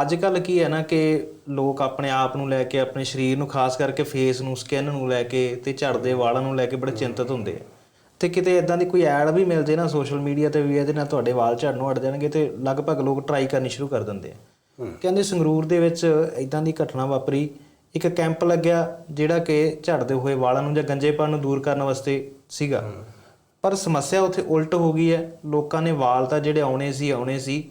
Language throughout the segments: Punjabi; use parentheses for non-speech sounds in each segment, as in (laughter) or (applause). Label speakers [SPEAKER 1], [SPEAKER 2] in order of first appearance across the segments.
[SPEAKER 1] ਅੱਜ ਕੱਲ ਕੀ ਹੈ ਨਾ ਕਿ ਲੋਕ ਆਪਣੇ ਆਪ ਨੂੰ ਲੈ ਕੇ ਆਪਣੇ ਸਰੀਰ ਨੂੰ ਖਾਸ ਕਰਕੇ ਫੇਸ ਨੂੰ ਸਕਿਨ ਨੂੰ ਲੈ ਕੇ ਤੇ ਝੜਦੇ ਵਾਲਾਂ ਨੂੰ ਲੈ ਕੇ ਬੜੇ ਚਿੰਤਤ ਹੁੰਦੇ ਆ। ਤੇ ਕਿਤੇ ਇਦਾਂ ਦੀ ਕੋਈ ਐਡ ਵੀ ਮਿਲ ਜੇ ਨਾ ਸੋਸ਼ਲ ਮੀਡੀਆ ਤੇ ਵੀ ਇਹਦੇ ਨਾਲ ਤੁਹਾਡੇ ਵਾਲ ਝੜਨੋਂ ਹਟ ਜਾਣਗੇ ਤੇ ਲਗਭਗ ਲੋਕ ਟਰਾਈ ਕਰਨੀ ਸ਼ੁਰੂ ਕਰ ਦਿੰਦੇ ਆ। ਕਹਿੰਦੇ ਸੰਗਰੂਰ ਦੇ ਵਿੱਚ ਇਦਾਂ ਦੀ ਘਟਨਾ ਵਾਪਰੀ। ਇੱਕ ਕੈਂਪ ਲੱਗਿਆ ਜਿਹੜਾ ਕਿ ਝੜਦੇ ਹੋਏ ਵਾਲਾਂ ਨੂੰ ਜਾਂ ਗੰਜੇਪਨ ਨੂੰ ਦੂਰ ਕਰਨ ਵਾਸਤੇ ਸੀਗਾ। ਪਰ ਸਮੱਸਿਆ ਉੱਥੇ ਉਲਟ ਹੋ ਗਈ ਹੈ। ਲੋਕਾਂ ਨੇ ਵਾਲ ਤਾਂ ਜਿਹੜੇ ਆਉਣੇ ਸੀ ਆਉਣੇ ਸੀ।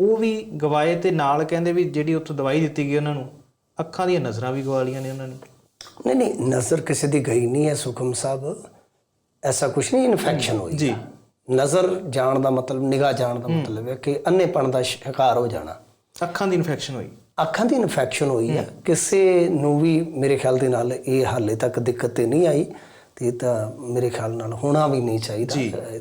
[SPEAKER 1] ਉਹ ਵੀ ਗਵਾਏ ਤੇ ਨਾਲ ਕਹਿੰਦੇ ਵੀ ਜਿਹੜੀ ਉੱਥੋਂ ਦਵਾਈ ਦਿੱਤੀ ਗਈ ਉਹਨਾਂ ਨੂੰ ਅੱਖਾਂ ਦੀਆਂ ਨਜ਼ਰਾਂ ਵੀ ਗਵਾ ਲਈਆਂ ਨੇ ਉਹਨਾਂ ਨੇ।
[SPEAKER 2] ਨਹੀਂ ਨਹੀਂ ਨਜ਼ਰ ਕਿਸੇ ਦੀ ਗਈ ਨਹੀਂ ਹੈ ਸੁਖਮ ਸਾਹਿਬ। ਐਸਾ ਕੁਝ ਨਹੀਂ ਇਨਫੈਕਸ਼ਨ ਹੋਈ
[SPEAKER 1] ਜੀ।
[SPEAKER 2] ਨਜ਼ਰ ਜਾਣ ਦਾ ਮਤਲਬ ਨਿਗਾਹ ਜਾਣ ਦਾ ਮਤਲਬ ਹੈ ਕਿ ਅੰਨੇਪਣ ਦਾ ਸ਼ਿਕਾਰ ਹੋ ਜਾਣਾ।
[SPEAKER 1] ਅੱਖਾਂ ਦੀ ਇਨਫੈਕਸ਼ਨ ਹੋਈ।
[SPEAKER 2] ਅੱਖਾਂ ਦੀ ਇਨਫੈਕਸ਼ਨ ਹੋਈ ਹੈ। ਕਿਸੇ ਨੂੰ ਵੀ ਮੇਰੇ ਖਿਆਲ ਦੇ ਨਾਲ ਇਹ ਹਾਲੇ ਤੱਕ ਦਿੱਕਤ ਤੇ ਨਹੀਂ ਆਈ। ਤੇ ਤਾਂ ਮੇਰੇ ਖਿਆਲ ਨਾਲ ਹੋਣਾ ਵੀ ਨਹੀਂ ਚਾਹੀਦਾ।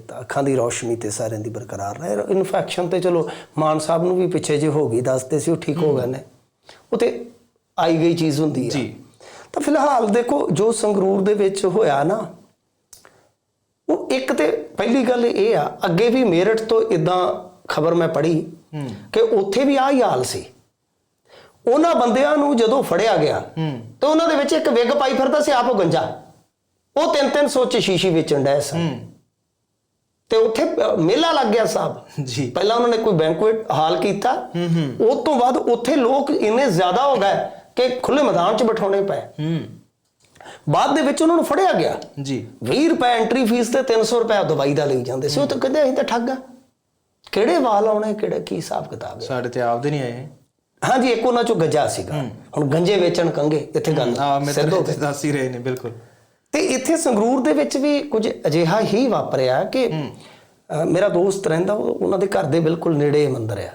[SPEAKER 2] ਤਾਂ ਅੱਖਾਂ ਦੀ ਰੌਸ਼ਨੀ ਤੇ ਸਾਰਿਆਂ ਦੀ ਬਰਕਰਾਰ ਰਹੇ। ਇਨਫੈਕਸ਼ਨ ਤੇ ਚਲੋ ਮਾਨ ਸਾਹਿਬ ਨੂੰ ਵੀ ਪਿੱਛੇ ਜੇ ਹੋ ਗਈ ਦੱਸਦੇ ਸੀ ਉਹ ਠੀਕ ਹੋ ਗਏ ਨੇ। ਉਹ ਤੇ ਆਈ ਗਈ ਚੀਜ਼ ਹੁੰਦੀ ਹੈ
[SPEAKER 1] ਜੀ।
[SPEAKER 2] ਤਾਂ ਫਿਲਹਾਲ ਦੇਖੋ ਜੋ ਸੰਗਰੂਰ ਦੇ ਵਿੱਚ ਹੋਇਆ ਨਾ ਉਹ ਇੱਕ ਤੇ ਪਹਿਲੀ ਗੱਲ ਇਹ ਆ ਅੱਗੇ ਵੀ ਮੇਰਠ ਤੋਂ ਇਦਾਂ ਖਬਰ ਮੈਂ ਪੜ੍ਹੀ ਕਿ ਉੱਥੇ ਵੀ ਆਹ ਹੀ ਹਾਲ ਸੀ। ਉਹਨਾਂ ਬੰਦਿਆਂ ਨੂੰ ਜਦੋਂ ਫੜਿਆ ਗਿਆ ਤੇ ਉਹਨਾਂ ਦੇ ਵਿੱਚ ਇੱਕ ਵਿਗ ਪਾਈ ਫਿਰਦਾ ਸੀ ਆਪੋ ਗੰਜਾ। ਉਹ ਤਿੰਨ ਤਿੰਨ ਚ ਸ਼ੀਸ਼ੀ ਵੇਚਣ ਡਿਆ ਸੀ ਤੇ ਉੱਥੇ ਮੇਲਾ ਲੱਗ ਗਿਆ ਸਾਹਿਬ
[SPEAKER 1] ਜੀ।
[SPEAKER 2] ਪਹਿਲਾਂ ਉਹਨਾਂ ਨੇ ਕੋਈ ਬੈਂਕੁਏਟ ਹਾਲ ਕੀਤਾ। ਉਸ ਤੋਂ ਬਾਅਦ ਉੱਥੇ ਲੋਕ ਇੰਨੇ ਜ਼ਿਆਦਾ ਹੋ ਗਏ ਕਿ ਖੁੱਲੇ ਮੈਦਾਨ 'ਚ ਬਿਠਾਉਣੇ ਪਏ।
[SPEAKER 1] ਹੂੰ।
[SPEAKER 2] ਬਾਅਦ ਦੇ ਵਿੱਚ ਉਹਨਾਂ ਨੂੰ ਫੜਿਆ ਗਿਆ।
[SPEAKER 1] ਜੀ।
[SPEAKER 2] 20 ਰੁਪਏ ਐਂਟਰੀ ਫੀਸ ਤੇ 300 ਰੁਪਏ ਦਵਾਈ ਦਾ ਲਈ ਜਾਂਦੇ ਸੀ। ਉਹ ਤਾਂ ਕਹਿੰਦੇ ਅਸੀਂ ਤਾਂ ਠੱਗ ਆ। ਕਿਹੜੇ ਵਾਲ ਆਉਣੇ ਕਿਹੜੇ ਕੀ ਹਿਸਾਬ ਕਿਤਾਬ ਹੈ
[SPEAKER 1] ਸਾਡੇ ਤੇ ਆਪਦੇ ਨਹੀਂ ਆਏ।
[SPEAKER 2] ਹਾਂਜੀ ਇੱਕ ਉਹਨਾਂ ਚੋਂ ਗੱਜਾ ਸੀਗਾ। ਹੁਣ ਗੰਜੇ ਵੇਚਣ ਕੰਗੇ ਇੱਥੇ ਗੱਲ ਸਿੱਧ।
[SPEAKER 1] ਦੱਸ ਹੀ ਰਹੇ ਨੇ ਬਿਲਕੁਲ।
[SPEAKER 2] ਤੇ ਇੱਥੇ ਸੰਗਰੂਰ ਦੇ ਵਿੱਚ ਵੀ ਕੁਝ ਅਜਿਹਾ ਹੀ ਵਾਪਰਿਆ ਕਿ ਮੇਰਾ ਦੋਸਤ ਰਹਿੰਦਾ ਉਹ- ਉਹਨਾਂ ਦੇ ਘਰ ਦੇ ਬਿਲਕੁਲ ਨੇੜੇ ਮੰਦਿਰ ਆ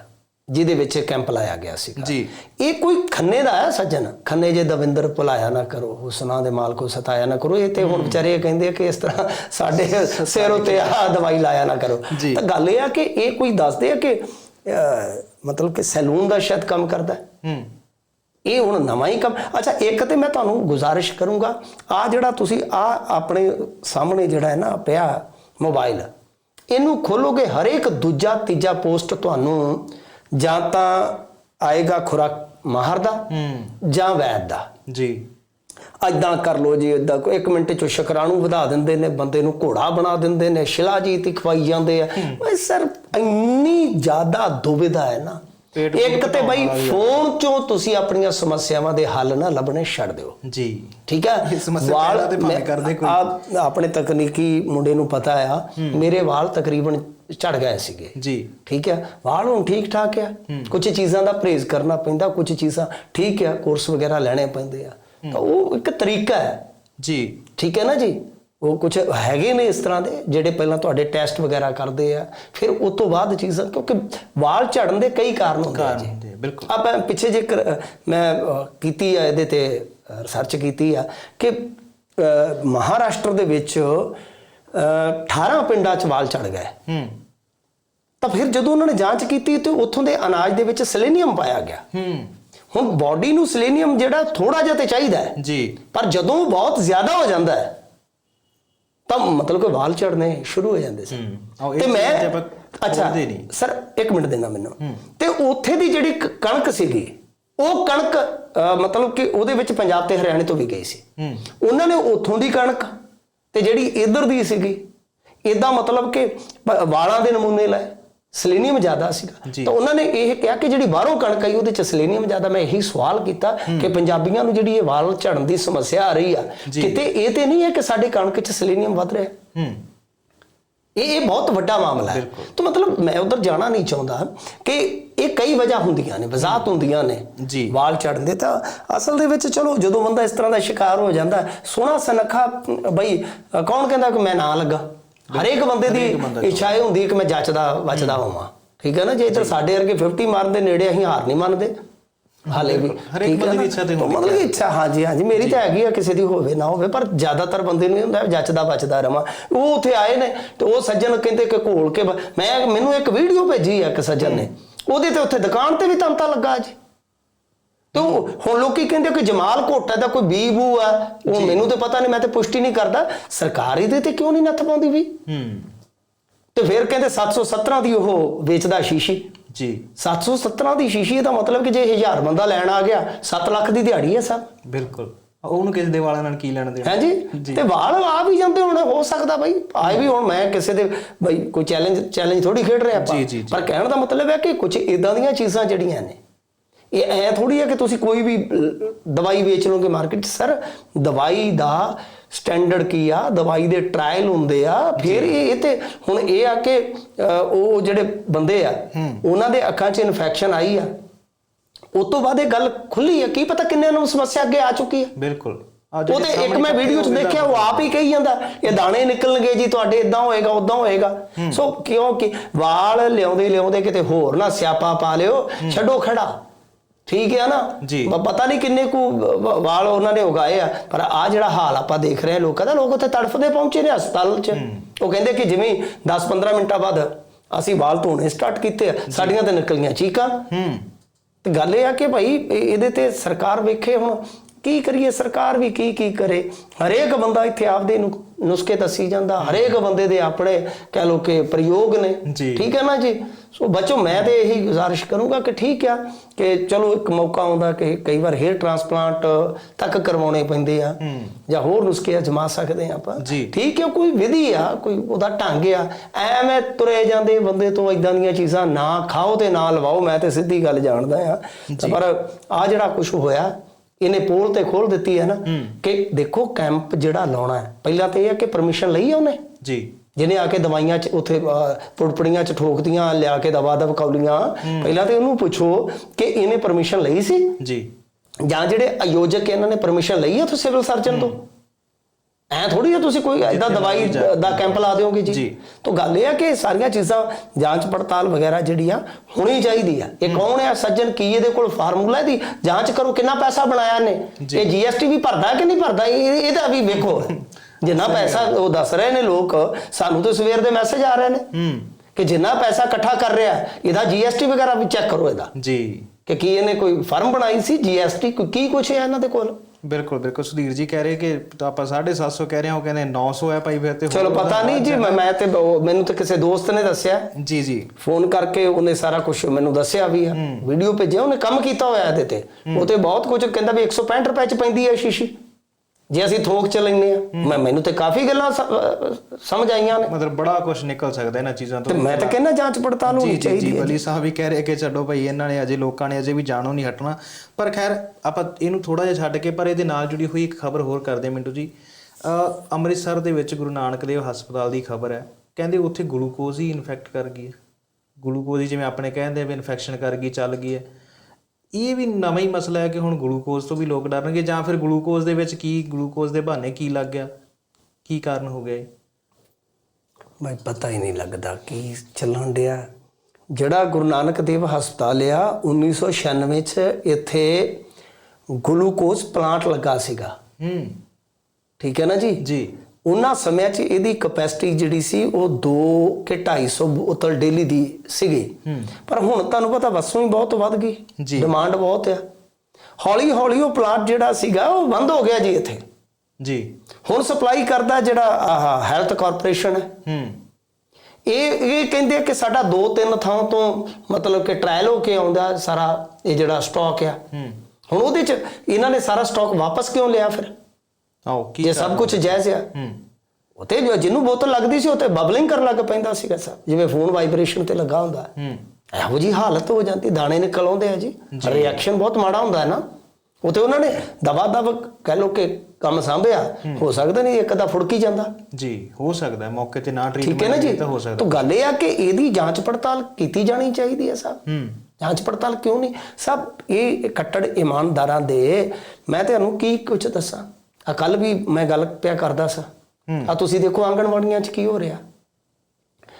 [SPEAKER 2] ਜਿਹਦੇ ਵਿੱਚ ਇਹ ਕੈਂਪ ਲਾਇਆ ਗਿਆ ਸੀਗਾ
[SPEAKER 1] ਜੀ।
[SPEAKER 2] ਇਹ ਕੋਈ ਖੰਨੇ ਦਾ ਹੈ ਸੱਜਣ? ਖੰਨੇ ਜੇ ਦਵਿੰਦਰ ਭੁਲਾਇਆ ਨਾ ਕਰੋ ਹੁਸਨਾ ਦੇ ਮਾਲ ਕੋ ਸਤਾਇਆ ਨਾ ਕਰੋ ਇਹ ਤੇ ਹੁਣ ਵਿਚਾਰੇ ਇਹ ਕਹਿੰਦੇ ਆ ਕਿ ਇਸ ਤਰ੍ਹਾਂ ਸਾਡੇ ਸਿਰ ਉਤੇ ਆ ਦਵਾਈ ਲਾਇਆ ਨਾ ਕਰੋ। ਤਾਂ ਗੱਲ ਇਹ ਆ ਕਿ ਇਹ ਕੋਈ ਦੱਸਦੇ ਆ ਕਿ ਮਤਲਬ ਕਿ ਸੈਲੂਨ ਦਾ ਸ਼ਾਇਦ ਕੰਮ ਕਰਦਾ ਹੂੰ। ਇਹ ਹੁਣ ਨਵਾਂ ਹੀ ਕੰਮ ਅੱਛਾ ਇੱਕ ਤੇ ਮੈਂ ਤੁਹਾਨੂੰ ਗੁਜ਼ਾਰਿਸ਼ ਕਰੂੰਗਾ ਆ ਜਿਹੜਾ ਤੁਸੀਂ ਆ ਆਪਣੇ ਸਾਹਮਣੇ ਜਿਹੜਾ ਹੈ ਨਾ ਪਿਆ ਮੋਬਾਈਲ ਇਹਨੂੰ ਖੋਲੋਗੇ ਹਰੇਕ ਦੂਜਾ ਤੀਜਾ ਪੋਸਟ ਤੁਹਾਨੂੰ ਜਾਂ ਤਾਂ ਆਏਗਾ ਖੁਰਾਕ ਮਾਹਰ ਦਾ ਜਾਂ ਵੈਦ ਦਾ।
[SPEAKER 1] ਜੀ।
[SPEAKER 2] ਐਦਾਂ ਕਰ ਲੋ ਜੀ ਐਦਾਂ ਕੋਈ 1 ਮਿੰਟ ਚ ਸ਼ੁਕਰਾਣੂ ਵਧਾ ਦਿੰਦੇ ਨੇ ਬੰਦੇ ਨੂੰ ਘੋੜਾ ਬਣਾ ਦਿੰਦੇ ਨੇ ਸ਼ਿਲਾਜੀਤ ਖਵਾਈ ਜਾਂਦੇ ਆ। ਓਏ ਸਰ ਇੰਨੀ ਜ਼ਿਆਦਾ ਦੁਬਿਧਾ ਹੈ ਨਾ ਇੱਕ ਤੇ ਬਈ ਫੋਨ ਚੋਂ ਤੁਸੀਂ ਆਪਣੀਆਂ ਸਮੱਸਿਆਵਾਂ ਦੇ ਹੱਲ ਨਾ ਲੱਭਣੇ ਛੱਡ ਦਿਓ।
[SPEAKER 1] ਜੀ।
[SPEAKER 2] ਠੀਕ ਹੈ
[SPEAKER 1] ਪਹਿਲਾਂ ਤੇ ਭਾਵੇਂ ਕਰਦੇ ਕੋਈ।
[SPEAKER 2] ਆਪਣੇ ਤਕਨੀਕੀ ਮੁੰਡੇ ਨੂੰ ਪਤਾ ਆ ਮੇਰੇ ਵਾਲ ਤਕਰੀਬਨ ਝੜ ਗਏ ਸੀਗੇ।
[SPEAKER 1] ਜੀ।
[SPEAKER 2] ਠੀਕ ਹੈ ਵਾਲ ਹੁਣ ਠੀਕ ਠਾਕ ਆ ਕੁਝ ਚੀਜ਼ਾਂ ਦਾ ਪਰਹੇਜ਼ ਕਰਨਾ ਪੈਂਦਾ ਕੁਝ ਚੀਜ਼ਾਂ ਠੀਕ ਆ ਕੋਰਸ ਵਗੈਰਾ ਲੈਣੇ ਪੈਂਦੇ ਆ। ਤਾਂ ਉਹ ਇੱਕ ਤਰੀਕਾ ਹੈ।
[SPEAKER 1] ਜੀ।
[SPEAKER 2] ਠੀਕ ਹੈ ਨਾ ਜੀ? ਉਹ ਕੁਝ ਹੈਗੇ ਨੇ ਇਸ ਤਰ੍ਹਾਂ ਦੇ ਜਿਹੜੇ ਪਹਿਲਾਂ ਤੁਹਾਡੇ ਟੈਸਟ ਵਗੈਰਾ ਕਰਦੇ ਆ। ਫਿਰ ਉਸ ਤੋਂ ਬਾਅਦ ਚੀਜ਼ਾਂ ਕਿਉਂਕਿ ਵਾਲ ਝੜਨ ਦੇ ਕਈ ਕਾਰਨ ਹੁੰਦੇ ਆ ਜੀ।
[SPEAKER 1] ਬਿਲਕੁਲ।
[SPEAKER 2] ਆਪਾਂ ਪਿੱਛੇ ਜੇ ਮੈਂ ਕੀਤੀ ਆ ਇਹਦੇ ਤੇ ਰਿਸਰਚ ਕੀਤੀ ਆ ਕਿ ਮਹਾਰਾਸ਼ਟਰ ਦੇ ਵਿੱਚ ਅਹ, 18 ਪਿੰਡਾਂ 'ਚ ਵਾਲ ਝੜ ਗਏ।
[SPEAKER 1] ਹੂੰ।
[SPEAKER 2] ਤਾਂ ਫਿਰ ਜਦੋਂ ਉਹਨਾਂ ਨੇ ਜਾਂਚ ਕੀਤੀ ਤੇ ਉੱਥੋਂ ਦੇ ਅਨਾਜ ਦੇ ਵਿੱਚ ਸੈਲੇਨੀਅਮ ਪਾਇਆ ਗਿਆ।
[SPEAKER 1] ਹੂੰ।
[SPEAKER 2] ਹੁਣ ਬਾਡੀ ਨੂੰ ਸੈਲੇਨੀਅਮ ਜਿਹੜਾ ਥੋੜਾ ਜਿਹਾ ਤੇ ਚਾਹੀਦਾ ਹੈ।
[SPEAKER 1] ਜੀ।
[SPEAKER 2] ਪਰ ਜਦੋਂ ਬਹੁਤ ਜ਼ਿਆਦਾ ਹੋ ਜਾਂਦਾ ਹੈ ਤਾਂ ਮਤਲਬ ਕਿ ਵਾਲ ਝੜਨੇ ਸ਼ੁਰੂ ਹੋ ਜਾਂਦੇ ਸੀ ਤੇ ਮੈਂ ਅੱਛਾ ਸਰ ਇੱਕ ਮਿੰਟ ਦੇਣਾ ਮੈਨੂੰ। ਤੇ ਉੱਥੇ ਦੀ ਜਿਹੜੀ ਕਣਕ ਸੀਗੀ ਉਹ ਕਣਕ ਮਤਲਬ ਕਿ ਉਹਦੇ ਵਿੱਚ ਪੰਜਾਬ ਤੇ ਹਰਿਆਣੇ ਤੋਂ ਵੀ ਗਈ ਸੀ। ਉਹਨਾਂ ਨੇ ਉੱਥੋਂ ਦੀ ਕਣਕ ਤੇ ਜਿਹੜੀ ਇਧਰ ਦੀ ਸੀਗੀ ਇਦਾਂ ਮਤਲਬ ਕਿ ਵਾਲਾਂ ਦੇ ਨਮੂਨੇ ਲਏ। ਸੈਲੇਨੀਅਮ ਜ਼ਿਆਦਾ ਸੀਗਾ। ਤਾਂ ਉਹਨਾਂ ਨੇ ਇਹ ਕਿਹਾ ਕਿ ਜਿਹੜੀ ਬਾਹਰੋਂ ਕਣਕ ਆਈ ਉਹਦੇ ਚ ਸੈਲੇਨੀਅਮ ਜ਼ਿਆਦਾ ਮੈਂ ਇਹੀ ਸਵਾਲ ਕੀਤਾ ਕਿ ਪੰਜਾਬੀਆਂ ਨੂੰ ਜਿਹੜੀ ਇਹ ਵਾਲ ਝੜਨ ਦੀ ਸਮੱਸਿਆ ਆ ਰਹੀ ਆ। ਕਿਤੇ ਇਹ ਤੇ ਨਹੀਂ ਹੈ ਕਿ ਸਾਡੇ ਕਣਕ ਚ ਸੈਲੇਨੀਅਮ ਵੱਧ ਰਿਹਾ?
[SPEAKER 1] ਹੂੰ।
[SPEAKER 2] ਇਹ ਇਹ ਬਹੁਤ ਵੱਡਾ ਮਾਮਲਾ ਹੈ। ਤਾਂ ਮਤਲਬ ਮੈਂ ਉਧਰ ਜਾਣਾ ਨਹੀਂ ਚਾਹੁੰਦਾ ਕਿ ਇਹ ਕਈ ਵਜ੍ਹਾ ਹੁੰਦੀਆਂ ਨੇ ਵਜ਼ਾਤ ਹੁੰਦੀਆਂ ਨੇ
[SPEAKER 1] ਜੀ।
[SPEAKER 2] ਵਾਲ ਚੜਨ ਦੇ। ਤਾਂ ਅਸਲ ਦੇ ਵਿੱਚ ਚਲੋ ਜਦੋਂ ਬੰਦਾ ਇਸ ਤਰ੍ਹਾਂ ਦਾ ਸ਼ਿਕਾਰ ਹੋ ਜਾਂਦਾ ਸੋਹਣਾ ਸੁਨੱਖਾ ਬਈ ਕੌਣ ਕਹਿੰਦਾ ਕਿ ਮੈਂ ਨਾ ਲੱਗਾ? ਹਰੇਕ ਬੰਦੇ ਦੀ ਇੱਛਾ ਇਹ ਹੁੰਦੀ ਕਿ ਮੈਂ ਜੱਚਦਾ ਵੱਚਦਾ ਹੋਵਾਂ। ਠੀਕ ਹੈ ਨਾ? ਜੇ ਇੱਧਰ ਸਾਡੇ ਵਰਗੇ 50 ਮਾਰਨ ਦੇ ਨੇੜੇ ਅਸੀਂ ਹਾਰ ਨਹੀਂ ਮੰਨਦੇ। ਹਾਲੇ ਵੀ।
[SPEAKER 1] ਹਰੇਕ ਬੰਦੇ ਦੀ
[SPEAKER 2] ਨਾ?
[SPEAKER 1] ਇੱਛਾ ਤੇ
[SPEAKER 2] ਤਾਂ
[SPEAKER 1] ਹੁੰਦੀ
[SPEAKER 2] ਮਤਲਬ ਕਿ ਇੱਛਾ ਹਾਂਜੀ ਹਾਂਜੀ। ਮੇਰੀ ਤਾਂ ਹੈਗੀ ਆ ਕਿਸੇ ਦੀ ਹੋਵੇ ਨਾ ਹੋਵੇ ਪਰ ਜ਼ਿਆਦਾਤਰ ਬੰਦੇ ਨੂੰ ਹੁੰਦਾ ਜੱਚਦਾ ਬਚਦਾ ਰਵਾਂ। ਉਹ ਉੱਥੇ ਆਏ ਨੇ ਤੇ ਉਹ ਸੱਜਣ ਕਹਿੰਦੇ ਕਿ ਘੋਲ ਕੇ ਮੈਂ ਮੈਨੂੰ ਇੱਕ ਵੀਡੀਓ ਭੇਜੀ ਆ ਇੱਕ ਸੱਜਣ ਨੇ। ਉਹਦੇ ਤੇ ਉੱਥੇ ਦੁਕਾਨ ਤੇ ਵੀ ਤੰਤਾ ਲੱਗਾ ਜੀ ਤੇ ਹੁਣ ਲੋਕੀ ਕਹਿੰਦੇ ਕਿ ਜਮਾਲ ਘੋਟਾ ਦਾ ਕੋਈ ਬੀਬੂ ਆ। ਉਹ ਮੈਨੂੰ ਤੇ ਪਤਾ ਨਹੀਂ ਮੈਂ ਤੇ ਪੁਸ਼ਟੀ ਨਹੀਂ ਕਰਦਾ। ਸਰਕਾਰ ਇਹਦੇ ਤੇ ਕਿਉਂ ਨਹੀਂ ਨੱਥ ਪਾਉਂਦੀ ਵੀ?
[SPEAKER 1] ਹੂੰ।
[SPEAKER 2] ਤੇ ਫਿਰ ਕਹਿੰਦੇ 717 ਦੀ ਉਹ ਵੇਚਦਾ ਸ਼ੀਸ਼ੀ।
[SPEAKER 1] ਜੀ।
[SPEAKER 2] 717 ਦੀ ਸ਼ੀਸ਼ੀ ਦਾ ਮਤਲਬ ਕਿ ਜੇ 1000 ਬੰਦਾ ਲੈਣ ਆ ਗਿਆ 7 ਲੱਖ ਦੀ ਦਿਹਾੜੀ ਹੈ ਸਰ।
[SPEAKER 1] ਬਿਲਕੁਲ। ਉਹਨੂੰ ਕਿਸੇ ਦੇ ਵਾਲਾਂ ਨਾਲ ਕੀ ਲੈਣਾ ਦੇਣਾ?
[SPEAKER 2] ਹਾਂਜੀ ਤੇ ਵਾਲ ਆ ਵੀ ਜਾਂਦੇ ਹੁਣ ਹੋ ਸਕਦਾ ਬਾਈ। ਆਏ ਵੀ ਹੁਣ ਮੈਂ ਕਿਸੇ ਦੇ ਬਈ ਕੋਈ ਚੈਲੰਜ ਚੈਲੰਜ ਥੋੜੀ ਖੇਡ ਰਿਹਾ ਆਪਾਂ। ਪਰ ਕਹਿਣ ਦਾ ਮਤਲਬ ਹੈ ਕਿ ਕੁਝ ਇਦਾਂ ਦੀਆਂ ਚੀਜ਼ਾਂ ਜਿਹੜੀਆਂ ਨੇ ਇਹ ਐ ਥੋੜੀ ਹੈ ਕਿ ਤੁਸੀਂ ਕੋਈ ਵੀ ਦਵਾਈ ਵੇਚ ਲਓਗੇ ਮਾਰਕੀਟ 'ਚ ਸਰ ਦਵਾਈ ਦਾ ਸਟੈਂਡਰਡ ਕੀ ਆ? ਦਵਾਈ ਦੇ ਟ੍ਰਾਇਲ ਹੁੰਦੇ ਆ ਫਿਰ ਇਹ ਤੇ ਹੁਣ ਇਹ ਆ ਕਿ ਉਹ ਜਿਹੜੇ ਬੰਦੇ ਆ ਉਹਨਾਂ ਦੇ ਅੱਖਾਂ 'ਚ ਇਨਫੈਕਸ਼ਨ ਆਈ ਆ। ਉਸ ਤੋਂ ਬਾਅਦ ਇਹ ਗੱਲ ਖੁੱਲੀ ਹੈ ਕੀ ਪਤਾ ਕਿੰਨੇ ਨੂੰ ਸਮੱਸਿਆ ਅੱਗੇ ਆ ਚੁੱਕੀ ਹੈ
[SPEAKER 1] ਬਿਲਕੁਲ। ਆਹ
[SPEAKER 2] ਉਹ
[SPEAKER 1] ਜਿਹੜੇ
[SPEAKER 2] ਤੇ ਇੱਕ ਮੈਂ ਵੀਡੀਓ 'ਚ ਦੇਖਿਆ ਉਹ ਆਪ ਹੀ ਕਹੀ ਜਾਂਦਾ ਇਹ ਦਾਣੇ ਨਿਕਲਣਗੇ ਜੀ ਤੁਹਾਡੇ ਇਦਾਂ ਹੋਏਗਾ ਉਦਾਂ ਹੋਏਗਾ। ਸੋ ਕਿਉਂਕਿ ਵਾਲ ਲਿਆਉਂਦੇ ਲਿਆਉਂਦੇ ਕਿਤੇ ਹੋਰ ਨਾ ਸਿਆਪਾ ਪਾ ਲਿਓ ਛੱਡੋ ਖੜਾ। ਠੀਕ ਹੈ ਨਾ?
[SPEAKER 1] ਜੀ।
[SPEAKER 2] ਪਤਾ ਨਹੀਂ ਕਿੰਨੇ ਕੁ ਵਾਲ ਉਹਨਾਂ ਨੇ ਉਗਾਏ ਆ ਪਰ ਆ ਜਿਹੜਾ ਹਾਲ ਆਪਾਂ ਦੇਖ ਰਹੇ ਲੋਕਾਂ ਦਾ ਲੋਕ ਉੱਥੇ ਤੜਫਦੇ ਪਹੁੰਚੇ ਨੇ ਹਸਪਤਾਲ 'ਚ। ਉਹ ਕਹਿੰਦੇ ਕਿ ਜਿਵੇਂ 10-15 ਮਿੰਟਾਂ ਬਾਅਦ ਅਸੀਂ ਵਾਲ ਧੋਣੇ ਸਟਾਰਟ ਕੀਤੇ ਆ ਸਾਡੀਆਂ ਤੇ ਨਿਕਲੀਆਂ ਚੀਕਾਂ
[SPEAKER 1] ਹੂੰ।
[SPEAKER 2] ਤੇ ਗੱਲ ਇਹ ਆ ਕਿ ਭਾਈ ਇਹ- ਇਹਦੇ ਤੇ ਸਰਕਾਰ ਵੇਖੇ ਹੁਣ ਕੀ ਕਰੀਏ ਸਰਕਾਰ ਵੀ ਕੀ ਕੀ ਕਰੇ? ਹਰੇਕ ਬੰਦਾ ਇੱਥੇ ਆਪਦੇ ਨੂੰ ਨੁਸਖੇ ਦੱਸੀ ਜਾਂਦਾ ਹਰੇਕ ਬੰਦੇ ਦੇ ਆਪਣੇ ਕਹਿ ਲੋ ਕਿ ਪ੍ਰਯੋਗ ਨੇ। ਠੀਕ ਹੈ ਨਾ ਜੀ? ਸੋ ਬੱਚੋ ਮੈਂ ਤੇ ਇਹੀ ਗੁਜ਼ਾਰਿਸ਼ ਕਰੂੰਗਾ ਕਿ ਠੀਕ ਆ ਕਿ ਚਲੋ ਇੱਕ ਮੌਕਾ ਆਉਂਦਾ ਕਿ ਕਈ ਵਾਰ ਹੇਅਰ ਟ੍ਰਾਂਸਪਲਾਂਟ ਤੱਕ ਕਰਵਾਉਣੇ ਪੈਂਦੇ ਆ ਜਾਂ ਹੋਰ ਨੁਸਖੇ ਅਜਮਾ ਸਕਦੇ ਆ ਆਪਾਂ। ਠੀਕ ਹੈ ਕੋਈ ਵਿਧੀ ਆ ਕੋਈ ਉਹਦਾ ਢੰਗ ਆ ਐਵੇਂ ਤੁਰੇ ਜਾਂਦੇ ਬੰਦੇ ਤੋਂ ਇਦਾਂ ਦੀਆਂ ਚੀਜ਼ਾਂ ਨਾ ਖਾਓ ਤੇ ਨਾ ਲਵਾਓ ਮੈਂ ਤੇ ਸਿੱਧੀ ਗੱਲ ਜਾਣਦਾ ਆ। ਪਰ ਆ ਜਿਹੜਾ ਕੁਝ ਹੋਇਆ ਇਹਨੇ ਪੋਲ ਤੇ ਖੋਲ ਦਿੱਤੀ ਹੈ ਨਾ ਕਿ ਦੇਖੋ ਕੈਂਪ ਜਿਹੜਾ ਲਾਉਣਾ ਹੈ ਪਹਿਲਾਂ ਤੇ ਇਹ ਹੈ ਕਿ ਪਰਮਿਸ਼ਨ ਲਈ ਆ ਉਹਨੇ।
[SPEAKER 1] ਜੀ।
[SPEAKER 2] ਜਿਹਨੇ ਆ ਕੇ ਦਵਾਈਆਂ ਚ ਉਥੇ ਪੁੜਪੜੀਆਂ ਚ ਠੋਕਦੀਆਂ ਲਿਆ ਕੇ ਦਵਾ ਦਵ ਕੌਲੀਆਂ ਪਹਿਲਾਂ ਤੇ ਉਹਨੂੰ ਪੁੱਛੋ ਕਿ ਇਹਨੇ ਪਰਮਿਸ਼ਨ ਲਈ ਸੀ?
[SPEAKER 1] ਜੀ।
[SPEAKER 2] ਜਾਂ ਜਿਹੜੇ ਆਯੋਜਕ ਇਹਨਾਂ ਨੇ ਪਰਮਿਸ਼ਨ ਲਈ ਹੈ ਉੱਥੇ ਸਿਵਲ ਸਰਜਨ ਤੋਂ? ਐ ਥੋੜੀ ਹੈ ਤੁਸੀਂ ਕੋਈ ਐਦਾਂ ਦਵਾਈ ਦਾ ਕੈਂਪ ਲਾ ਦਿਓਗੇ ਜੀ?
[SPEAKER 1] ਜੀ।
[SPEAKER 2] ਤਾਂ ਗੱਲ ਇਹ ਹੈ ਕਿ ਸਾਰੀਆਂ ਚੀਜ਼ਾਂ ਜਾਂਚ ਪੜਤਾਲ ਵਗੈਰਾ ਜਿਹੜੀ ਆ ਹੋਣੀ ਚਾਹੀਦੀ ਆ। ਇਹ ਕੌਣ ਹੈ ਸੱਜਣ ਕੀ ਇਹਦੇ ਕੋਲ ਫਾਰਮੂਲਾ ਦੀ ਜਾਂਚ ਕਰੋ ਕਿੰਨਾ ਪੈਸਾ ਬਣਾਇਆ ਨੇ ਇਹ ਜੀਐਸਟੀ ਵੀ ਭਰਦਾ ਕਿ ਨਹੀਂ ਭਰਦਾ? ਇਹ ਇਹਦਾ ਵੀ ਵੇਖੋ। (laughs) ਜਿੰਨਾ ਪੈਸਾ ਉਹ ਦੱਸ ਰਹੇ ਨੇ ਲੋਕ ਸਾਨੂੰ ਤਾਂ ਸਵੇਰ ਦੇ ਮੈਸੇਜ ਆ ਰਹੇ ਨੇ
[SPEAKER 1] ਹੂੰ।
[SPEAKER 2] ਕਿ ਜਿੰਨਾ ਪੈਸਾ ਇਕੱਠਾ ਕਰ ਰਿਹਾ ਇਹਦਾ ਜੀਐਸਟੀ ਵਗੈਰਾ ਵੀ ਚੈੱਕ ਕਰੋ ਇਹਦਾ।
[SPEAKER 1] ਜੀ।
[SPEAKER 2] ਕਿ ਕੀ ਇਹਨੇ ਕੋਈ ਫਰਮ ਬਣਾਈ ਸੀ ਜੀਐਸਟੀ ਕੀ ਕੁਛ ਹੈ ਇਹਨਾਂ ਦੇ ਕੋਲ?
[SPEAKER 1] ਬਿਲਕੁਲ ਬਿਲਕੁਲ। ਸੁਧੀਰ ਜੀ ਕਹਿ ਰਹੇ ਕਿ ਆਪਾਂ 750 ਕਹਿ ਰਹੇ ਹਾਂ ਉਹ ਕਹਿੰਦੇ 900 ਹੈ ਭਾਈ ਫਿਰ ਤੇ
[SPEAKER 2] ਚਲੋ ਪਤਾ ਨਹੀਂ ਜੀ ਮੈਂ ਤੇ ਮੈਨੂੰ ਤੇ ਕਿਸੇ ਦੋਸਤ ਨੇ ਦੱਸਿਆ।
[SPEAKER 1] ਜੀ ਜੀ।
[SPEAKER 2] ਫੋਨ ਕਰਕੇ ਉਹਨੇ ਸਾਰਾ ਕੁਝ ਮੈਨੂੰ ਦੱਸਿਆ ਵੀ ਆ। ਵੀਡੀਓ ਭੇਜਿਆ ਉਹਨੇ ਕੰਮ ਕੀਤਾ ਹੋਇਆ ਇਹਦੇ ਤੇ। ਉਹ ਤੇ ਬਹੁਤ ਕੁਝ ਕਹਿੰਦਾ ਵੀ 165 ਰੁਪਏ ਚ ਪੈਂਦੀ ਹੈ ਸ਼ੀਸ਼ੀ। ਜੇ ਅਸੀਂ ਥੋਕ ਚ ਲੈਨੇ ਆ ਮੈਂ ਮੈਨੂੰ ਤੇ ਕਾਫੀ ਗੱਲਾਂ ਸਮਝ ਆਈਆਂ ਨੇ।
[SPEAKER 1] ਮਤਲਬ ਬੜਾ ਕੁਝ ਨਿਕਲ ਸਕਦਾ ਇਹਨਾਂ ਚੀਜ਼ਾਂ
[SPEAKER 2] ਤੇ
[SPEAKER 1] ਤੋਂ
[SPEAKER 2] ਮੈਂ ਤਾਂ ਕਹਿੰਦਾ ਜਾਂਚ ਪੜਤਾਲ
[SPEAKER 1] ਜੀ
[SPEAKER 2] ਹੋਣੀ
[SPEAKER 1] ਜੀ ਜੀ
[SPEAKER 2] ਚਾਹੀਦੀ ਹੈ
[SPEAKER 1] ਬਲੀ ਸਾਹਿਬ ਵੀ ਕਹਿ ਰਹੇ ਕਿ ਛੱਡੋ ਭਾਈ ਇਹਨਾਂ ਨੇ ਅਜੇ ਲੋਕਾਂ ਨੇ ਅਜੇ ਵੀ ਜਾਣੋ ਨਹੀਂ ਹਟਣਾ। ਪਰ ਖੈਰ ਆਪਾਂ ਇਹਨੂੰ ਥੋੜਾ ਜਿਹਾ ਛੱਡ ਕੇ ਪਰ ਇਹਦੇ ਨਾਲ ਜੁੜੀ ਹੋਈ ਇੱਕ ਖਬਰ ਹੋਰ ਕਰਦੇ ਮਿੰਟੂ ਜੀ। ਅ, ਅੰਮ੍ਰਿਤਸਰ ਦੇ ਵਿੱਚ ਗੁਰੂ ਨਾਨਕ ਦੇਵ ਹਸਪਤਾਲ ਦੀ ਖਬਰ ਹੈ। ਕਹਿੰਦੇ ਉੱਥੇ ਗਲੂਕੋਜ਼ ਹੀ ਇਨਫੈਕਟ ਕਰ ਗਈ ਹੈ। ਗਲੂਕੋਜ਼ ਜਿਵੇਂ ਆਪਣੇ ਕਹਿੰਦੇ ਵੀ ਇਨਫੈਕਸ਼ਨ ਕਰ ਗਈ ਚੱਲ ਗਈ ਹੈ। ਇਹ ਵੀ ਨਵਾਂ ਹੀ ਮਸਲਾ ਹੈ ਕਿ ਹੁਣ ਗਲੂਕੋਜ਼ ਤੋਂ ਵੀ ਲੋਕ ਡਰਨਗੇ ਜਾਂ ਫਿਰ ਗਲੂਕੋਜ਼ ਦੇ ਵਿੱਚ ਕੀ ਗਲੂਕੋਜ਼ ਦੇ ਬਹਾਨੇ ਕੀ ਲੱਗ ਗਿਆ? ਕੀ ਕਾਰਨ ਹੋ ਗਿਆ
[SPEAKER 2] ਮੈਂ ਪਤਾ ਹੀ ਨਹੀਂ ਲੱਗਦਾ ਕੀ ਚੱਲਣ ਡਿਆ। ਜਿਹੜਾ ਗੁਰੂ ਨਾਨਕ ਦੇਵ ਹਸਪਤਾਲ ਆ 1996 ਚ ਇੱਥੇ ਗਲੂਕੋਜ਼ ਪਲਾਂਟ ਲੱਗਾ ਸੀਗਾ।
[SPEAKER 1] ਹੂੰ।
[SPEAKER 2] ਠੀਕ ਹੈ ਨਾ ਜੀ?
[SPEAKER 1] ਜੀ।
[SPEAKER 2] ਉਹਨਾਂ ਸਮਿਆਂ 'ਚ ਇਹਦੀ ਕਪੈਸਿਟੀ ਜਿਹੜੀ ਸੀ ਉਹ 2 ਕਿ 250 ਬੋਤਲ ਡੇਲੀ ਦੀ ਸੀਗੀ। ਪਰ ਹੁਣ ਤੁਹਾਨੂੰ ਪਤਾ ਵਸੋਂ ਹੀ ਬਹੁਤ ਵੱਧ ਗਈ। ਡਿਮਾਂਡ ਬਹੁਤ ਆ। ਹੌਲੀ ਹੌਲੀ ਉਹ ਪਲਾਂਟ ਜਿਹੜਾ ਸੀਗਾ ਉਹ ਬੰਦ ਹੋ ਗਿਆ ਜੀ ਇੱਥੇ।
[SPEAKER 1] ਜੀ।
[SPEAKER 2] ਹੁਣ ਸਪਲਾਈ ਕਰਦਾ ਜਿਹੜਾ ਆਹ ਹੈਲਥ ਕਾਰਪੋਰੇਸ਼ਨ ਹੈ।
[SPEAKER 1] ਹੂੰ।
[SPEAKER 2] ਇਹ ਇਹ ਕਹਿੰਦੇ ਕਿ ਸਾਡਾ ਦੋ ਤਿੰਨ ਥਾਂ ਤੋਂ ਮਤਲਬ ਕਿ ਟ੍ਰਾਇਲ ਹੋ ਕੇ ਆਉਂਦਾ ਸਾਰਾ ਇਹ ਜਿਹੜਾ ਸਟਾਕ ਆ।
[SPEAKER 1] ਹੂੰ।
[SPEAKER 2] ਹੁਣ ਉਹਦੇ 'ਚ ਇਹਨਾਂ ਨੇ ਸਾਰਾ ਸਟਾਕ ਵਾਪਸ ਕਿਉਂ ਲਿਆ ਫਿਰ?
[SPEAKER 1] ਆਓ ਕੀ
[SPEAKER 2] ਜੇ ਸਭ ਕੁਝ ਜਾਇਜ਼ ਆ।
[SPEAKER 1] ਹੂੰ।
[SPEAKER 2] ਉਹ ਤੇ ਜੋ- ਜਿਹਨੂੰ ਬੋਤਲ ਲੱਗਦੀ ਸੀ ਉਹ ਤੇ ਬਬਲਿੰਗ ਕਰਨ ਲੱਗ ਪੈਂਦਾ ਸੀਗਾ ਸਰ। ਜਿਵੇਂ ਫੋਨ ਵਾਈਬ੍ਰੇਸ਼ਨ ਤੇ ਲੱਗਾ ਹੁੰਦਾ।
[SPEAKER 1] ਹੂੰ।
[SPEAKER 2] ਇਹੋ ਜੀ ਹਾਲਤ ਹੋ ਜਾਂਦੀ ਦਾਣੇ ਨਿਕਲ ਆਉਂਦੇ ਆ ਜੀ। ਰਿਐਕਸ਼ਨ ਬਹੁਤ ਮਾੜਾ ਹੁੰਦਾ ਹੈ ਨਾ। ਉਹ ਤੇ ਉਹਨਾਂ ਨੇ ਦਵਾ ਦਵ ਕਹਿ ਲੋ ਕਿ ਕੰਮ ਸਾਂਭਿਆ। ਹੋ। ਸਕਦਾ ਨਹੀਂ ਇੱਕ ਦਾ ਫੁੜਕੀ ਜਾਂਦਾ।
[SPEAKER 1] ਜੀ ਹੋ ਸਕਦਾ ਹੈ। ਮੌਕੇ ਤੇ ਨਾ
[SPEAKER 2] ਠੀਕ ਹੈ ਨਾ ਜੀ?
[SPEAKER 1] ਟ੍ਰੀਟਮੈਂਟ ਤਾਂ ਹੋ ਸਕਦਾ।
[SPEAKER 2] ਤਾਂ ਗੱਲ ਇਹ ਆ ਕਿ ਇਹਦੀ ਜਾਂਚ ਪੜਤਾਲ ਕੀਤੀ ਜਾਣੀ ਚਾਹੀਦੀ ਹੈ ਸਾਹਿਬ
[SPEAKER 1] ਹੂੰ।
[SPEAKER 2] ਜਾਂਚ ਪੜਤਾਲ ਕਿਉਂ ਨਹੀਂ? ਸਭ ਇਹ ਕੱਟੜ ਇਮਾਨਦਾਰਾਂ ਦੇ। ਮੈਂ ਤੁਹਾਨੂੰ ਕੀ ਕੁਝ ਦੱਸਾਂ? ਆ ਕੱਲ ਵੀ ਮੈਂ ਗੱਲ ਪਿਆ ਕਰਦਾ ਸਾਂ। ਆ ਤੁਸੀਂ ਦੇਖੋ ਆਂਗਣਵਾੜੀਆਂ 'ਚ ਕੀ ਹੋ ਰਿਹਾ।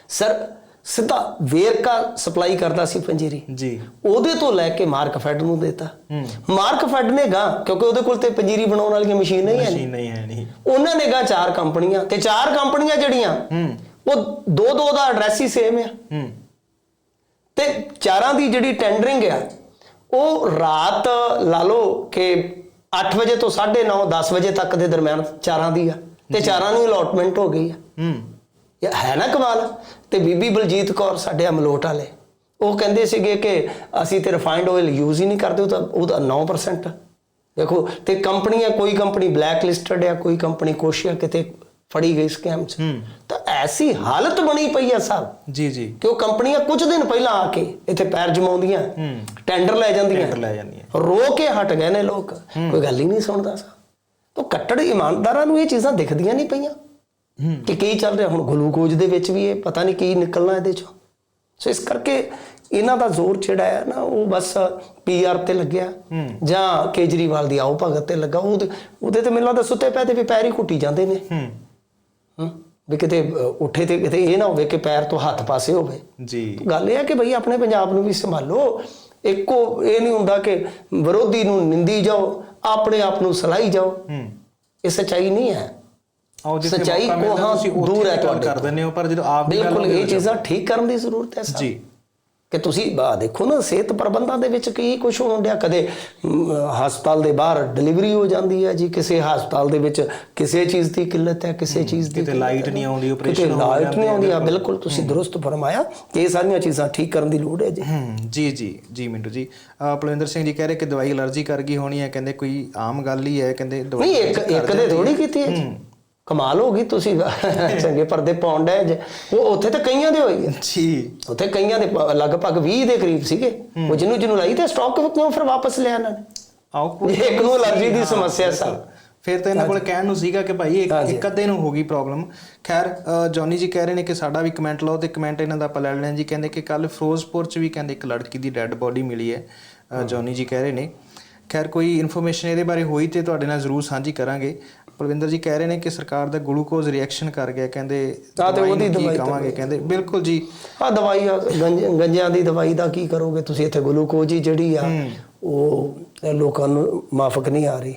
[SPEAKER 2] ਸਰ ਸਿੱਧਾ ਵੇਰਕਾ ਸਪਲਾਈ ਕਰਦਾ ਸੀ ਪੰਜੀਰੀ।
[SPEAKER 1] ਜੀ।
[SPEAKER 2] ਉਹਦੇ ਤੋਂ ਲੈ ਕੇ ਮਾਰਕ ਫੈਡ ਨੂੰ ਦੇਤਾ। ਮਾਰਕ ਫੈਡ ਨੇ ਗਾ ਕਿਉਂਕਿ ਉਹਦੇ ਕੋਲ ਤੇ ਪੰਜੀਰੀ ਬਣਾਉਣ ਵਾਲੀਆਂ ਮਸ਼ੀਨਾਂ ਹੀ ਹੈ ਨਹੀਂ।
[SPEAKER 1] ਮਸ਼ੀਨ ਨਹੀਂ ਹੈ ਨਹੀਂ।
[SPEAKER 2] ਉਹਨਾਂ ਨੇ ਗਾ ਚਾਰ ਕੰਪਨੀਆਂ ਤੇ ਚਾਰ ਕੰਪਨੀਆਂ ਜਿਹੜੀਆਂ ਉਹ ਦੋ ਦੋ ਦਾ ਐਡਰੈਸ ਹੀ ਸੇਮ ਆ। ਤੇ ਚਾਰਾਂ ਦੀ ਜਿਹੜੀ ਟੈਂਡਰਿੰਗ ਆ ਉਹ ਰਾਤ ਲਾ ਲਓ ਕਿ 8 ਵਜੇ ਤੋਂ 9:30 10 ਵਜੇ ਤੱਕ ਦੇ ਦਰਮਿਆਨ ਚਾਰਾਂ ਦੀ ਆ। ਤੇ ਚਾਰਾਂ ਨੂੰ ਅਲੋਟਮੈਂਟ ਹੋ ਗਈ ਆ।
[SPEAKER 1] ਹੂੰ।
[SPEAKER 2] ਇਹ ਹੈ ਨਾ ਕਮਾਲ? ਤੇ ਬੀਬੀ ਬਲਜੀਤ ਕੌਰ ਸਾਡੇ ਅਮਲੋਟ ਵਾਲੇ ਉਹ ਕਹਿੰਦੇ ਸੀਗੇ ਕਿ ਅਸੀਂ ਤੇ ਰਿਫਾਈਨਡ ਆਇਲ ਯੂਜ਼ ਹੀ ਨਹੀਂ ਕਰਦੇ ਉਹ ਤਾਂ ਉਹਦਾ 9% ਦੇਖੋ ਤੇ ਕੰਪਨੀਆਂ ਕੋਈ ਕੰਪਨੀ ਬਲੈਕ ਲਿਸਟਡ ਆ ਕੋਈ ਕੰਪਨੀ ਕੋਸ਼ਿਆ ਕਿਤੇ ਫੜੀ ਗਈ ਸਕੈਮ 'ਚ। ਤਾਂ ਐਸੀ ਹਾਲਤ ਬਣੀ ਪਈ ਆ ਸਾਹਿਬ
[SPEAKER 1] ਜੀ ਜੀ।
[SPEAKER 2] ਕਿ ਉਹ ਕੰਪਨੀਆਂ ਕੁਝ ਦਿਨ ਪਹਿਲਾਂ ਆ ਕੇ ਇੱਥੇ ਪੈਰ ਜਮਾਉਂਦੀਆਂ ਟੈਂਡਰ ਲੈ ਜਾਂਦੀਆਂ।
[SPEAKER 1] ਟੈਂਡਰ ਲੈ ਜਾਂਦੀਆਂ।
[SPEAKER 2] ਰੋ ਕੇ ਹਟ ਗਏ ਨੇ ਲੋਕ। ਕੋਈ ਗੱਲ ਹੀ ਨਹੀਂ ਸੁਣਦਾ ਸਾ ਤਾਂ ਕੱਟੜ ਇਮਾਨਦਾਰਾਂ ਨੂੰ ਇਹ ਚੀਜ਼ਾਂ ਦਿਖਦੀਆਂ ਨਹੀਂ ਪਈਆਂ। ਕਿ ਕੀ ਚੱਲ ਰਿਹਾ? ਹੁਣ ਗਲੂਕੋਜ਼ ਦੇ ਵਿੱਚ ਵੀ ਇਹ ਪਤਾ ਨਹੀਂ ਕੀ ਨਿਕਲਣਾ ਇਹਦੇ ਚੋਂ। ਸੋ ਇਸ ਕਰਕੇ ਇਹਨਾਂ ਦਾ ਜ਼ੋਰ ਜਿਹੜਾ ਹੈ ਨਾ ਉਹ ਬਸ ਪੀਆਰ ਤੇ ਲੱਗਿਆ। ਜਾਂ ਕੇਜਰੀਵਾਲ ਦੀ ਆਓ ਭਗਤ ਤੇ ਲੱਗਾ। ਉਹਦੇ ਉਹਦੇ ਤੇ ਮੈਨੂੰ ਲੱਗਦਾ ਸੁੱਤੇ ਪਏ ਤੇ ਵੀ ਪੈਰ ਹੀ ਘੁੱਟੀ ਜਾਂਦੇ ਨੇ। ਵੀ ਕਿਤੇ ਉੱਠੇ ਤੇ ਕਿਤੇ ਇਹ ਨਾ ਹੋਵੇ ਕਿ ਪੈਰ ਤੋਂ ਹੱਥ ਪਾਸੇ ਹੋਵੇ।
[SPEAKER 1] ਜੀ।
[SPEAKER 2] ਗੱਲ ਇਹ ਹੈ ਕਿ ਭਈ ਆਪਣੇ ਪੰਜਾਬ ਨੂੰ ਵੀ ਸੰਭਾਲੋ। ਇੱਕੋ ਇਹ ਨਹੀਂ ਹੁੰਦਾ ਕਿ ਵਿਰੋਧੀ ਨੂੰ ਨਿੰਦੀ ਜਾਓ ਆਪਣੇ ਆਪ ਨੂੰ ਸਲਾਈ ਜਾਓ।
[SPEAKER 1] ਹੂੰ।
[SPEAKER 2] ਇਹ ਸੱਚਾਈ ਨਹੀਂ ਹੈ।
[SPEAKER 1] ਆਓ ਜਿੱਥੇ
[SPEAKER 2] ਸੱਚਾਈ ਕੋਹਾਂ ਦੂਰ ਹੈ ਤੁਹਾਡੇ
[SPEAKER 1] ਕਰ ਦਿੰਦੇ ਹੋ ਪਰ ਜਦੋਂ ਆਪ
[SPEAKER 2] ਬਿਲਕੁਲ ਇਹ ਚੀਜ਼ਾਂ ਠੀਕ ਕਰਨ ਦੀ ਜ਼ਰੂਰਤ ਹੈ
[SPEAKER 1] ਜੀ।
[SPEAKER 2] ਕਿ ਤੁਸੀਂ ਆ ਦੇਖੋ ਨਾ ਸਿਹਤ ਪ੍ਰਬੰਧਾਂ ਦੇ ਵਿੱਚ ਕੀ ਕੁਝ ਹੋਣ ਡਿਆ? ਕਦੇ ਹਸਪਤਾਲ ਦੇ ਬਾਹਰ ਡਿਲੀਵਰੀ ਹੋ ਜਾਂਦੀ ਹੈ ਜੀ ਕਿਸੇ ਹਸਪਤਾਲ ਦੇ ਵਿੱਚ ਕਿਸੇ ਚੀਜ਼ ਦੀ ਕਿੱਲਤ ਹੈ ਕਿਸੇ ਚੀਜ਼ ਦੀ
[SPEAKER 1] ਕਿਤੇ ਲਾਈਟ। ਨਹੀਂ ਆਉਂਦੀ, operation ਹੋ
[SPEAKER 2] ਲਾਈਟ
[SPEAKER 1] ਜਾਂਦੇ
[SPEAKER 2] ਨਹੀਂ
[SPEAKER 1] ਆ,
[SPEAKER 2] ਆਉਂਦੀ। ਆ ਬਿਲਕੁਲ। ਤੁਸੀਂ ਦਰੁਸਤ ਫਰਮਾਇਆ ਕਿ ਇਹ ਸਾਰੀਆਂ ਚੀਜ਼ਾਂ ਠੀਕ ਕਰਨ ਦੀ ਲੋੜ ਹੈ ਜੀ।
[SPEAKER 1] ਜੀ ਜੀ ਜੀ ਮਿੰਟੂ ਜੀ। ਪਲਵਿੰਦਰ ਸਿੰਘ ਜੀ ਕਹਿ ਰਹੇ ਕਿ ਦਵਾਈ ਅਲਰਜੀ ਕਰ ਗਈ ਹੋਣੀ ਹੈ ਕਹਿੰਦੇ ਕੋਈ ਆਮ ਗੱਲ ਹੀ ਹੈ ਕਹਿੰਦੇ ਦਵਾਈ
[SPEAKER 2] ਨਹੀਂ ਇੱਕ ਇੱਕ ਦੇ ਥੋੜੀ। ਕੀਤੀ ਹੈ ਜੀ। ਕਮਾਲ ਹੋ ਗਈ ਤੁਸੀਂ ਚੰਗੇ ਪਰਦੇ ਪਾਉਣ ਜੇ। ਉਹ ਉੱਥੇ ਤਾਂ ਕਈਆਂ ਦੇ ਹੋਈ ਹੈ।
[SPEAKER 1] ਜੀ।
[SPEAKER 2] ਉੱਥੇ ਕਈਆਂ ਦੇ ਲਗਭਗ 20 ਦੇ ਕਰੀਬ ਸੀਗੇ। ਉਹ ਜਿਹਨੂੰ ਜਿਹਨੂੰ ਲਾਈ ਤੇ ਸਟਾਕ ਕਿਉਂ ਫਿਰ ਵਾਪਸ ਲਿਆ ਇਹਨਾਂ ਨੇ?
[SPEAKER 1] ਕੋਈ-
[SPEAKER 2] ਇੱਕ ਨੂੰ ਅਲਰਜੀ ਦੀ ਸਮੱਸਿਆ। ਸਨ।
[SPEAKER 1] ਫਿਰ ਤਾਂ ਇਹਨਾਂ ਕੋਲ ਕਹਿਣ ਨੂੰ ਸੀਗਾ ਕਿ ਭਾਈ ਇੱਕ। ਇੱਕ ਅੱਧੇ ਨੂੰ ਹੋ ਗਈ ਪ੍ਰੋਬਲਮ ਖੈਰ ਜੌਨੀ ਜੀ ਕਹਿ ਰਹੇ ਨੇ ਕਿ ਸਾਡਾ ਵੀ ਕਮੈਂਟ ਲਓ ਤੇ ਕਮੈਂਟ ਇਹਨਾਂ ਦਾ ਆਪਾਂ ਲੈ ਲੈਣਾ ਜੀ। ਕਹਿੰਦੇ ਕਿ ਕੱਲ ਫਿਰੋਜ਼ਪੁਰ ਚ ਵੀ ਕਹਿੰਦੇ ਇੱਕ ਲੜਕੀ ਦੀ ਡੈੱਡ ਬੋਡੀ ਮਿਲੀ ਹੈ। ਜੌਨੀ ਜੀ ਕਹਿ ਰਹੇ ਨੇ। ਖੈਰ ਕੋਈ ਇਨਫੋਰਮੇਸ਼ਨ ਇਹਦੇ ਬਾਰੇ ਹੋਈ ਤੇ ਤੁਹਾਡੇ ਨਾਲ ਜ਼ਰੂਰ ਸਾਂਝੀ ਕਰਾਂਗੇ। ਪਰਵਿੰਦਰ ਜੀ ਕਹਿ ਰਹੇ ਨੇ ਕਿ ਸਰਕਾਰ ਦਾ ਗਲੂਕੋਜ਼ ਰਿਐਕਸ਼ਨ ਕਰ ਗਿਆ ਕਹਿੰਦੇ
[SPEAKER 2] ਤਾਂ ਤੇ ਉਹਦੀ ਦਵਾਈ ਤਾਂ
[SPEAKER 1] ਕਵਾਂਗੇ ਕਹਿੰਦੇ ਬਿਲਕੁਲ ਜੀ।
[SPEAKER 2] ਆ ਦਵਾਈ ਆ ਗੰਜ- ਗੰਜਿਆਂ ਦੀ ਦਵਾਈ ਦਾ ਕੀ ਕਰੋਗੇ ਤੁਸੀਂ ਇੱਥੇ ਗਲੂਕੋਜ਼ ਹੀ ਜਿਹੜੀ ਆ ਉਹ ਲੋਕਾਂ ਨੂੰ ਮਾਫਕ ਨਹੀਂ ਆ ਰਹੀ।